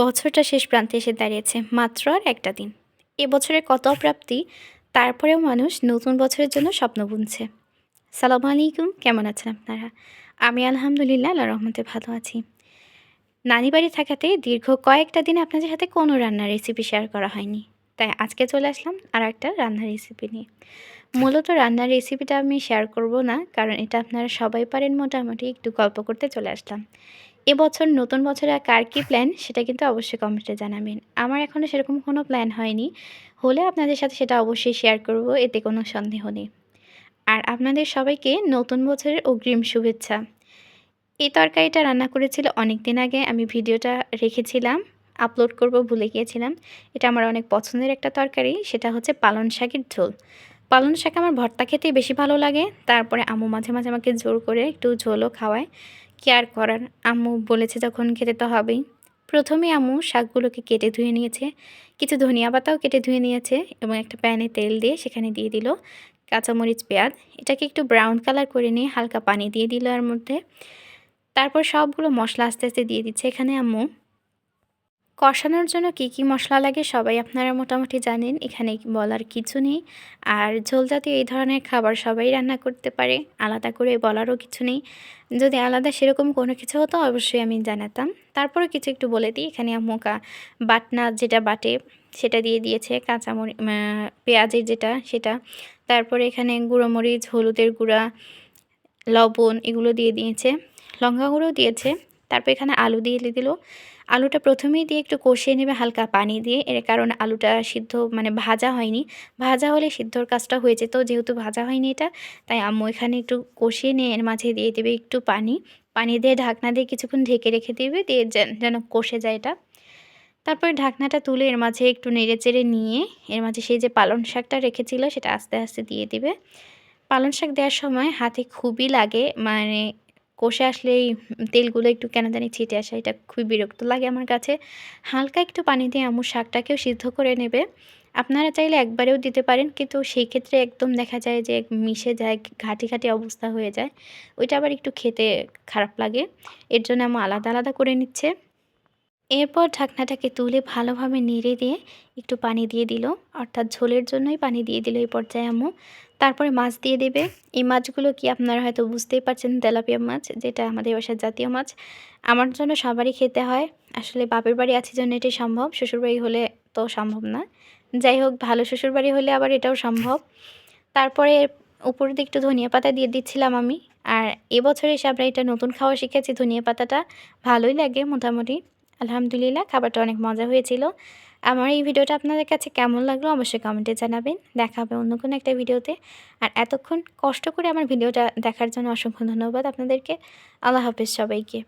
বছরটা শেষ প্রান্তে এসে দাঁড়িয়েছে, মাত্র আর একটা দিন। এ বছরের কত অপ্রাপ্তি, তারপরেও মানুষ নতুন বছরের জন্য স্বপ্ন বুনছে। সালাম আলাইকুম, কেমন আছেন আপনারা? আমি আলহামদুলিল্লাহ আল্লাহ রহমতে ভালো আছি। নানি বাড়ি থাকাতে দীর্ঘ কয়েকটা দিন আপনাদের সাথে কোনো রান্নার রেসিপি শেয়ার করা হয়নি। তাই আজকে চলে আসলাম আর একটা রান্নার রেসিপি নিয়ে। মূলত রান্নার রেসিপিটা আমি শেয়ার করব না, কারণ এটা আপনারা সবাই পারেন, মোটামুটি একটু গল্প করতে চলে আসলাম। এবছর নতুন বছরে কার কী প্ল্যান সেটা কিন্তু অবশ্যই কমেন্টে জানাবেন। আমার এখনও সেরকম কোনো প্ল্যান হয়নি। হলে আপনাদের সাথে সেটা অবশ্যই শেয়ার করব, এতে কোনো সন্দেহ নেই। আর আপনাদের সবাইকে নতুন বছরের অগ্রিম শুভেচ্ছা। এই তরকারিটা রান্না করেছিল অনেক দিন আগে, আমি ভিডিওটা রেখেছিলাম আপলোড করব ভুলে গিয়েছিলাম। এটা আমার অনেক পছন্দের একটা তরকারি, সেটা হচ্ছে পালন শাকের ঝোল। পালন শাক আমার ভর্তা খেতেই বেশি ভালো লাগে, তারপরে আম্মু মাঝে মাঝে আমাকে জোর করে একটু ঝোলও খাওয়ায়। কেয়ার করার। আম্মু বলেছে যখন খেতে তো হবেই। প্রথমে আম্মু শাকগুলোকে কেটে ধুয়ে নিয়েছে। কিছু ধনিয়া পাতাও কেটে ধুয়ে নিয়েছে এবং একটা প্যানে তেল দিয়ে সেখানে দিয়ে দিল কাঁচামরিচ, পেঁয়াজ। এটাকে একটু ব্রাউন কালার করে নিয়ে হালকা পানি দিয়ে দিল এর মধ্যে। তারপর সবগুলো মশলা আস্তে আস্তে দিয়ে দিচ্ছে। এখানে আম্মু কষানোর জন্য কি কি মশলা লাগে সবাই আপনারা মোটামুটি জানেন, এখানে বলার কিছু নেই। আর ঝোল জাতীয় এই ধরনের খাবার সবাই রান্না করতে পারে, আলাদা করে বলারও কিছু নেই। যদি আলাদা সেরকম কোনো কিছু হতো অবশ্যই আমি জানাতাম। তারপরে কিছু একটু বলে দিই, এখানে আম্মুকা বাটনা যেটা বাটে, সেটা দিয়ে দিয়েছে, কাঁচামরি পেঁয়াজের যেটা, সেটা। তারপরে এখানে গুঁড়ো মরিচ, হলুদের গুঁড়া, লবণ এগুলো দিয়ে দিয়েছে, লঙ্কা গুঁড়ো দিয়েছে। তারপর এখানে আলু দিয়ে দিল। আলুটা প্রথমেই দিয়ে একটু কষিয়ে নেবে, হালকা পানি দিয়ে। এর কারণ আলুটা সিদ্ধ মানে ভাজা হয়নি। ভাজা হলে সিদ্ধর কাজটা হয়ে যেত যেহেতু ভাজা হয়নি এটা, তাই আম্মু এখানে একটু কষিয়ে নিয়ে এর মাঝে দিয়ে দেবে একটু পানি। পানি দিয়ে ঢাকনা দিয়ে কিছুক্ষণ ঢেকে রেখে দেবে, দিয়ে যেন কষে যায় এটা। তারপরে ঢাকনাটা তুলে এর মাঝে একটু নেড়ে চেড়ে নিয়ে এর মাঝে সেই যে পালং শাকটা রেখেছিল, সেটা আস্তে আস্তে দিয়ে দিবে। পালং শাক দেওয়ার সময় হাতে খুবই লাগে মানে কষে আসলে এই তেলগুলো একটু কেন জানি ছিটে আসে, এটা খুবই বিরক্ত লাগে আমার কাছে। হালকা একটু পানি দিয়ে আমুর শাকটাকেও সিদ্ধ করে নেবে। আপনারা চাইলে একবারেও দিতে পারেন, কিন্তু সেই ক্ষেত্রে একদম দেখা যায় যে মিশে যায়, ঘাটি ঘাটি অবস্থা হয়ে যায়। ওইটা আবার একটু খেতে খারাপ লাগে। এর জন্য আমি আলাদা আলাদা করে নিচ্ছে। এরপর ঢাকনাটাকে তুলে ভালোভাবে নেড়ে দিয়ে একটু পানি দিয়ে দিল। অর্থাৎ ঝোলের জন্যই পানি দিয়ে দিল এই পর্যায়ে আম্মু। তারপরে মাছ দিয়ে দেবে। এই মাছগুলো কি আপনারা হয়তো বুঝতেই পারছেন, তেলাপিয়া মাছ, যেটা আমাদের বাসার জাতীয় মাছ। আমার জন্য সবারই খেতে হয়। আসলে বাপের বাড়ি আছে জন্য এটাই সম্ভব, শ্বশুরবাড়ি হলে তো সম্ভব না। যাই হোক, ভালো শ্বশুরবাড়ি হলে আবার এটাও সম্ভব। তারপরে উপর দিকে একটু ধনিয়া পাতা দিয়ে দিচ্ছিলাম আমি। আর এবছরে এসে আমরা এটা নতুন খাওয়া শিখেছি, ধনিয়া পাতাটা। ভালোই লাগে মোটামুটি। আলহামদুলিল্লাহ, খাবারটা অনেক মজা হয়েছিল। আমার এই ভিডিওটা আপনাদের কাছে কেমন লাগল অবশ্যই কমেন্টে জানাবেন। দেখা হবে অন্য কোনো একটা ভিডিওতে। আর এতক্ষণ কষ্ট করে আমার ভিডিওটা দেখার জন্য অসংখ্য ধন্যবাদ আপনাদেরকে। আল্লাহ হাফেজ সবাইকে।